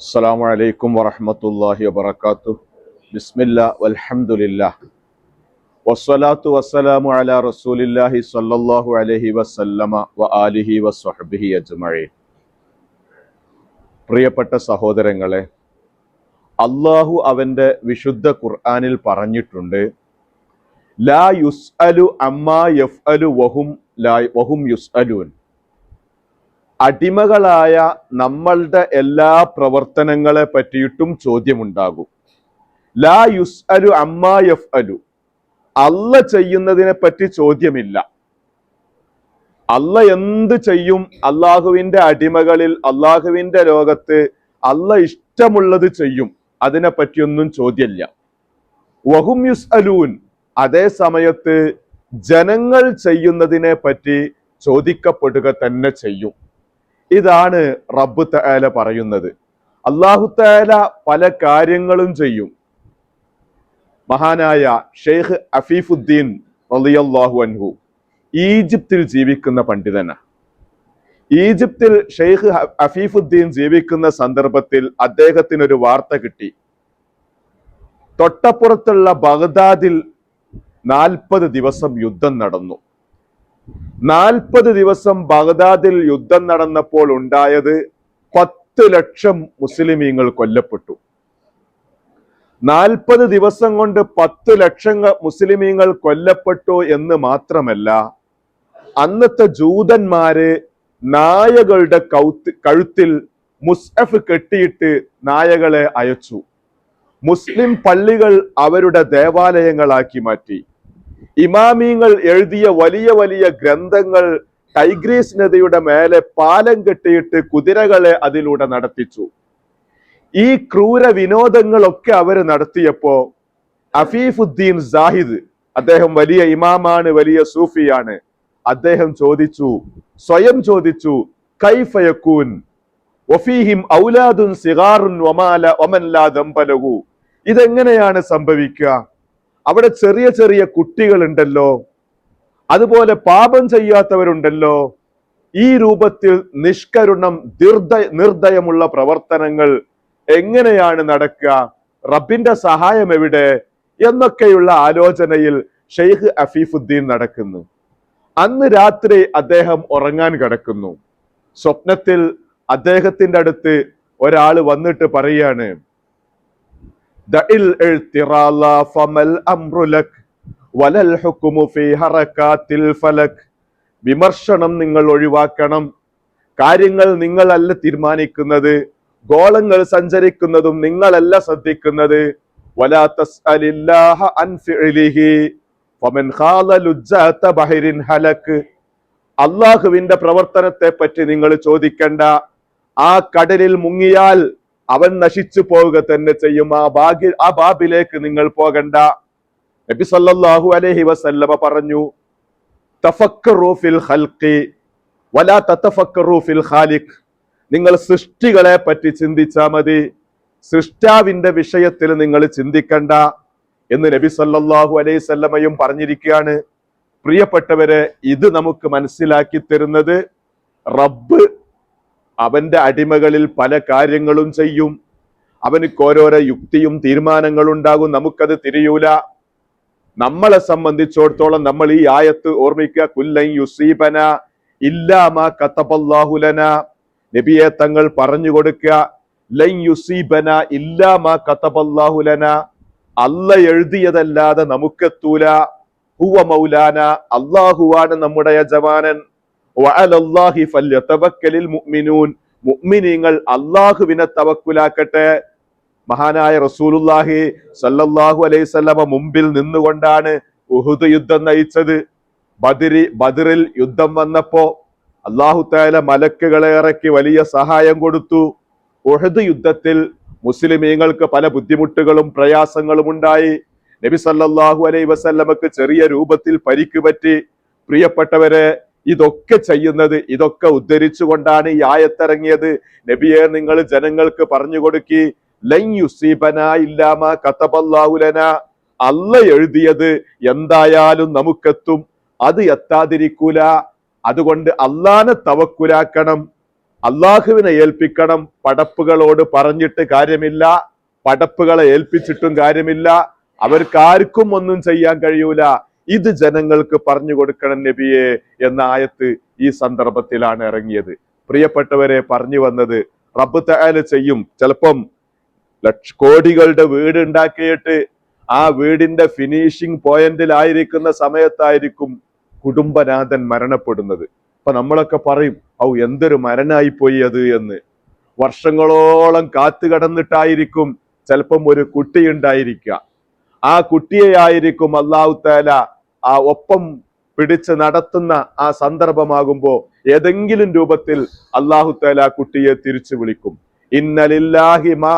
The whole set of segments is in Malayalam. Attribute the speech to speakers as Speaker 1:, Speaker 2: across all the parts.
Speaker 1: അസ്സാം വലൈക്കും വറഹമത്തല്ലാഹി വബർക്കാത്തു ബിസ്മില്ല വൽഹമുല്ല വസ്സലാത്തു വസ്സലാമു അല റസൂലില്ലാഹി സല്ലല്ലാഹു അലൈഹി വസല്ലമ വ ആലിഹി വസ്വഹബിഹി അജ്മഴി പ്രിയപ്പെട്ട സഹോദരങ്ങളെ അള്ളാഹു അവന്റെ വിശുദ്ധ ഖുർആാനിൽ പറഞ്ഞിട്ടുണ്ട് ലാ യുസ് അലു അമ്മ യഫ് അലു വഹും ലാ വഹും യുസ്അലൂൻ. അടിമകളായ നമ്മളുടെ എല്ലാ പ്രവർത്തനങ്ങളെ പറ്റിയിട്ടും ചോദ്യമുണ്ടാകും. ലാ യുസ് അലു അമ്മ യഫ് അലു അല്ല ചെയ്യുന്നതിനെ പറ്റി ചോദ്യമില്ല. അല്ല എന്ത് ചെയ്യും? അള്ളാഹുവിന്റെ അടിമകളിൽ അള്ളാഹുവിന്റെ ലോകത്ത് അല്ല ഇഷ്ടമുള്ളത് ചെയ്യും. അതിനെ പറ്റിയൊന്നും ചോദ്യമില്ല. വഹും യുസ് അലൂൻ അതേ സമയത്ത് ജനങ്ങൾ ചെയ്യുന്നതിനെ പറ്റി ചോദിക്കപ്പെടുക തന്നെ ചെയ്യും. ഇതാണ് റബ്ബ് തആല പറയുന്നത്. അള്ളാഹു തആല പല കാര്യങ്ങളും ചെയ്യും. മഹാനായ ഷെയ്ഖ് അഫീഫുദ്ദീൻ റളിയല്ലാഹു അൻഹു ഈജിപ്തിൽ ജീവിക്കുന്ന പണ്ഡിതന. ഈജിപ്തിൽ ഷെയ്ഖ് അഫീഫുദ്ദീൻ ജീവിക്കുന്ന സന്ദർഭത്തിൽ അദ്ദേഹത്തിന് ഒരു വാർത്ത കിട്ടി. തൊട്ടപ്പുറത്തുള്ള ബഗ്ദാദിൽ നാൽപ്പത് ദിവസം യുദ്ധം നടന്നു. നാൽപ്പത് ദിവസം ബഗ്ദാദിൽ യുദ്ധം നടന്നപ്പോൾ ഉണ്ടായത് പത്ത് ലക്ഷം മുസ്ലിമീങ്ങൾ കൊല്ലപ്പെട്ടു. നാൽപ്പത് ദിവസം കൊണ്ട് പത്ത് ലക്ഷം മുസ്ലിമീങ്ങൾ കൊല്ലപ്പെട്ടു എന്ന് മാത്രമല്ല അന്നത്തെ ജൂതന്മാര് നായകളുടെ കൗത്ത് കഴുത്തിൽ മുസ്ഹഫ് കെട്ടിയിട്ട് നായകളെ അയച്ചു. മുസ്ലിം പള്ളികൾ അവരുടെ ദേവാലയങ്ങളാക്കി മാറ്റി. ഇമാമിങ്ങൾ എഴുതിയ വലിയ വലിയ ഗ്രന്ഥങ്ങൾ ടൈഗ്രീസ് നദിയുടെ മേലെ പാലം കെട്ടിയിട്ട് കുതിരകളെ അതിലൂടെ നടത്തിച്ചു. ഈ ക്രൂര വിനോദങ്ങളൊക്കെ അവർ നടത്തിയപ്പോ അഫീഫുദ്ദീൻ സാഹിദ് അദ്ദേഹം വലിയ ഇമാമാണ് വലിയ സൂഫിയാണ്. അദ്ദേഹം ചോദിച്ചു സ്വയം ചോദിച്ചു കൈഫയക്കൂൻ വഫീഹിം ഔലാദുൻ സിഗാറുൻ വമാല വമൻലാ ദമ്പലകു ഇതെങ്ങനെയാണ് സംഭവിക്കുക? അവിടെ ചെറിയ ചെറിയ കുട്ടികളുണ്ടല്ലോ. അതുപോലെ പാപം ചെയ്യാത്തവരുണ്ടല്ലോ. ഈ രൂപത്തിൽ നിഷ്കരുണം ദീർഘ നിർദയമുള്ള പ്രവർത്തനങ്ങൾ എങ്ങനെയാണ് നടക്കുക? റബ്ബിന്റെ സഹായം എവിടെ? എന്നൊക്കെയുള്ള ആലോചനയിൽ ഷെയ്ഖ് അഫീഫുദ്ദീൻ നടക്കുന്നു. അന്ന് രാത്രി അദ്ദേഹം ഉറങ്ങാൻ കിടക്കുന്നു. സ്വപ്നത്തിൽ അദ്ദേഹത്തിന്റെ അടുത്ത് ഒരാൾ വന്നിട്ട് പറയാണ് വിമർശനം നിങ്ങൾ ഒഴിവാക്കണം. കാര്യങ്ങൾ നിങ്ങളല്ല തീരുമാനിക്കുന്നത്. ഗോളങ്ങൾ സഞ്ചരിക്കുന്നതും നിങ്ങളല്ല ശ്രദ്ധിക്കുന്നത്. അള്ളാഹുവിന്റെ പ്രവർത്തനത്തെ പറ്റി നിങ്ങൾ ചോദിക്കണ്ട. ആ കടലിൽ മുങ്ങിയാൽ അവൻ നശിച്ചു പോവുക തന്നെ ചെയ്യും. ആ ഭാഗ്യ ആ ബാബിലേക്ക് നിങ്ങൾ പോകണ്ട. നബി സല്ലല്ലാഹു അലൈഹി വസല്ലമ പറഞ്ഞു തഫക്കറു ഫിൽ ഖൽഖി വലാ തതഫക്കറു ഫിൽ ഖാലിഖ്. നിങ്ങൾ സൃഷ്ടികളെ പറ്റി ചിന്തിച്ചാൽ മതി. സൃഷ്ടാവിന്റെ വിഷയത്തിൽ നിങ്ങൾ ചിന്തിക്കണ്ട എന്ന് നബി സല്ലല്ലാഹു അലൈഹി വസല്ലമയും പറഞ്ഞിരിക്കുകയാണ്. പ്രിയപ്പെട്ടവരെ ഇത് നമുക്ക് മനസ്സിലാക്കി തരുന്നത് റബ്ബ് അവന്റെ അടിമകളിൽ പല കാര്യങ്ങളും ചെയ്യും. അവനക്ക് ഓരോരോ യുക്തിയും തീരുമാനങ്ങളും ഉണ്ടാകും. നമുക്കത് തിരിയൂല. നമ്മളെ സംബന്ധിച്ചിടത്തോളം നമ്മൾ ഈ ആയത്ത് ഓർമ്മിക്കുക. കുല്ലൻ യുസീബന ഇല്ലാമ കത്തബല്ലാഹുലന നബിയെ തങ്ങൾ പറഞ്ഞു കൊടുക്കുക. ലൈ യുസീബന ഇല്ലാമ കത്തബല്ലാഹുലന അല്ല എഴുതിയതല്ലാതെ നമുക്കെത്തൂല. ഹുവ മൗലാന അള്ളാഹുവാണ് നമ്മുടെ യജമാനൻ. മുഅ്മിനീങ്ങൾ അള്ളാഹുവിനെ തവക്കുലാക്കട്ടെ. മഹാനായ റസൂലുള്ളാഹി സല്ലല്ലാഹു അലൈഹി വസല്ലമ മുമ്പിൽ നിന്നുകൊണ്ടാണ് ഉഹുദ് യുദ്ധം നയിച്ചത്. ബദിരി ബദിറിൽ യുദ്ധം വന്നപ്പോ അള്ളാഹു താല മലക്കുകളെ ഇറക്കി വലിയ സഹായം കൊടുത്തു. ഉഹദ് യുദ്ധത്തിൽ മുസ്ലിമീങ്ങൾക്ക് പല ബുദ്ധിമുട്ടുകളും പ്രയാസങ്ങളും ഉണ്ടായി. നബി സല്ലല്ലാഹു അലൈഹി വസല്ലമക്ക് ചെറിയ രൂപത്തിൽ പരിക്ക് പറ്റി. പ്രിയപ്പെട്ടവരെ ഇതൊക്കെ ചെയ്യുന്നത് ഇതൊക്കെ ഉദ്ധരിച്ചുകൊണ്ടാണ് ഈ ആയത്തിറങ്ങിയത്. നബിയെ നിങ്ങൾ ജനങ്ങൾക്ക് പറഞ്ഞു കൊടുക്കി. ലൻ യുസീബന ഇല്ലാമ കത്തബല്ലാഹുലന അല്ല എഴുതിയത് എന്തായാലും നമുക്കെത്തും. അത് എത്താതിരിക്കൂല. അതുകൊണ്ട് അല്ലാനെ തവക്കുലാക്കണം. അള്ളാഹുവിനെ ഏൽപ്പിക്കണം. പടപ്പുകളോട് പറഞ്ഞിട്ട് കാര്യമില്ല. പടപ്പുകളെ ഏൽപ്പിച്ചിട്ടും കാര്യമില്ല. അവർക്കാർക്കും ഒന്നും ചെയ്യാൻ കഴിയൂല. ഇത് ജനങ്ങൾക്ക് പറഞ്ഞു കൊടുക്കണം നബിയെ എന്ന ആയത്ത് ഈ സന്ദർഭത്തിലാണ് ഇറങ്ങിയത്. പ്രിയപ്പെട്ടവരെ പറഞ്ഞു വന്നത് റബ്ബ് തയാൽ ചെയ്യും. ചിലപ്പം ലക്ഷ കോടികളുടെ വീട് ഉണ്ടാക്കിയിട്ട് ആ വീടിന്റെ ഫിനിഷിംഗ് പോയിന്റിലായിരിക്കുന്ന സമയത്തായിരിക്കും കുടുംബനാഥൻ മരണപ്പെടുന്നത്. അപ്പൊ നമ്മളൊക്കെ പറയും ഔ എന്തൊരു മരണായി പോയി അത് എന്ന്. വർഷങ്ങളോളം കാത്തു കടന്നിട്ടായിരിക്കും ചിലപ്പം ഒരു കുട്ടി ഉണ്ടായിരിക്കുക. ആ കുട്ടിയെയായിരിക്കും അള്ളാഹു താല ആ ഒപ്പം പിടിച്ച് നടത്തുന്ന ആ സന്ദർഭമാകുമ്പോ ഏതെങ്കിലും രൂപത്തിൽ അള്ളാഹു തല കുട്ടിയെ തിരിച്ചു വിളിക്കും. ഇന്നലില്ലാഹി മാ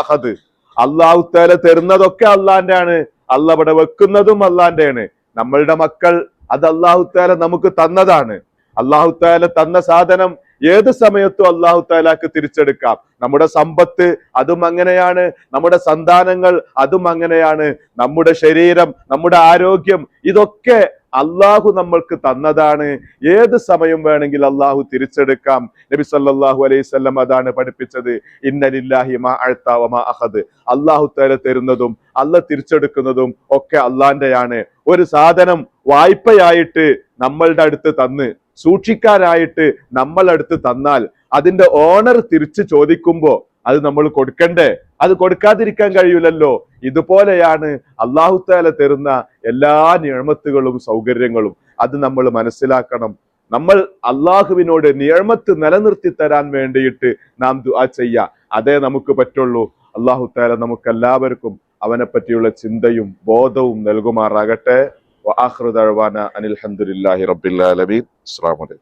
Speaker 1: അഹദ്. അള്ളാഹു തല തരുന്നതൊക്കെ അള്ളാന്റെ ആണ് അല്ല അവിടെ വെക്കുന്നതും അള്ളാന്റെ ആണ് നമ്മളുടെ മക്കൾ അത് അള്ളാഹു താല നമുക്ക് തന്നതാണ്. അള്ളാഹു താല തന്ന സാധനം ഏത് സമയത്തും അള്ളാഹു താലാക്ക് തിരിച്ചെടുക്കാം. നമ്മുടെ സമ്പത്ത് അതും അങ്ങനെയാണ്. നമ്മുടെ സന്താനങ്ങൾ അതും അങ്ങനെയാണ്. നമ്മുടെ ശരീരം നമ്മുടെ ആരോഗ്യം ഇതൊക്കെ അള്ളാഹു നമ്മൾക്ക് തന്നതാണ്. ഏത് സമയം വേണമെങ്കിൽ അള്ളാഹു തിരിച്ചെടുക്കാം. നബി സല്ലാഹു അലൈഹി വസല്ലം അതാണ് പഠിപ്പിച്ചത്. ഇന്നലില്ലാഹി മാ അഴ്ത്താവ മാ അഹദ് അള്ളാഹു തല തരുന്നതും അല്ല തിരിച്ചെടുക്കുന്നതും ഒക്കെ അള്ളാന്റെയാണ് ഒരു സാധനം വായ്പയായിട്ട് നമ്മളുടെ അടുത്ത് തന്ന് സൂക്ഷിക്കാനായിട്ട് നമ്മളടുത്ത് തന്നാൽ അതിന്റെ ഓണർ തിരിച്ചു ചോദിക്കുമ്പോ അത് നമ്മൾ കൊടുക്കണ്ടേ? അത് കൊടുക്കാതിരിക്കാൻ കഴിയൂലല്ലോ. ഇതുപോലെയാണ് അള്ളാഹു താല തരുന്ന എല്ലാ നിയമത്തുകളും സൗകര്യങ്ങളും. അത് നമ്മൾ മനസ്സിലാക്കണം. നമ്മൾ അള്ളാഹുവിനോട് നിയമത്ത് നിലനിർത്തി തരാൻ വേണ്ടിയിട്ട് നാം ദുആ അതേ നമുക്ക് പറ്റുള്ളൂ. അള്ളാഹു താല നമുക്ക് എല്ലാവർക്കും അവനെ പറ്റിയുള്ള ചിന്തയും ബോധവും നൽകുമാറാകട്ടെ. അനിൽ റബ്ബിൽ ആലമീൻ അസ്സലാമു അലൈക്കും